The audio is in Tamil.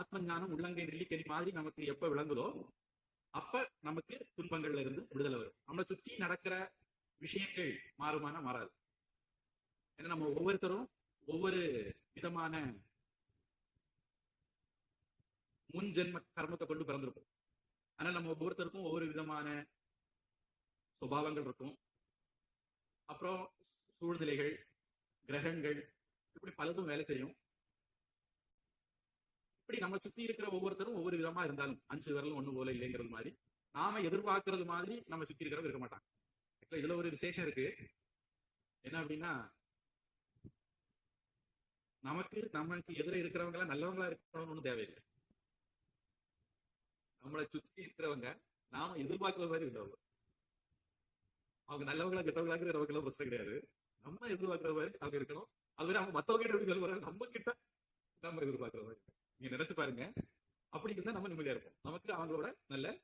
ஆத்ம ஞானம் உள்ளங்கை நெல்லிக்கனி மாதிரி நமக்கு எப்ப விளங்குதோ அப்ப நமக்கு துன்பங்கள்ல இருந்து விடுதலை வரும். நம்மளை சுற்றி நடக்கிற விஷயங்கள் மாறுமான மாறாது. ஏன்னா நம்ம ஒவ்வொருத்தரும் ஒவ்வொரு விதமான முன் ஜென்ம கர்மத்தை கொண்டு பிறந்திருப்போம். ஆனா நம்ம ஒவ்வொருத்தருக்கும் ஒவ்வொரு விதமான சுபாவங்கள் இருக்கும். அப்புறம் சூழ்நிலைகள் கிரகங்கள் இப்படி பலதும் வேலை செய்யும். எப்படி நம்ம சுத்தி இருக்கிற ஒவ்வொருத்தரும் ஒவ்வொரு விதமா இருந்தாலும் அஞ்சு விரலும் ஒண்ணு போல இல்லைங்கிறது மாதிரி நாம எதிர்பார்க்கறது மாதிரி நம்ம சுத்தி இருக்கிறவங்க இருக்க மாட்டாங்க. இதுல ஒரு விசேஷம் இருக்கு. என்ன அப்படின்னா நமக்கு நமக்கு எதிர இருக்கிறவங்க எல்லாம் நல்லவங்களா இருக்கணும்னு ஒண்ணும் தேவையில்லை. நம்மளை சுத்தி இருக்கிறவங்க நாம எதிர்பார்க்கிற மாதிரி இருந்தவங்க அவங்க நல்லவங்களா கெட்டவங்களாங்கிற நமக்கு எல்லாம் பிரச்சனை கிடையாது. நம்ம எதிர்பார்க்கிற மாதிரி அவங்க இருக்கணும். அதுவரை அவங்க மத்தவங்க எப்படி சொல்லுவாங்க நம்ம கிட்ட நம்ம எதிர்பார்க்கிற மாதிரி. நீங்க நினைச்சு பாருங்க. அப்படி இருந்தா நம்ம நிம்மதியா இருப்போம். நமக்கு அவங்களோட நல்ல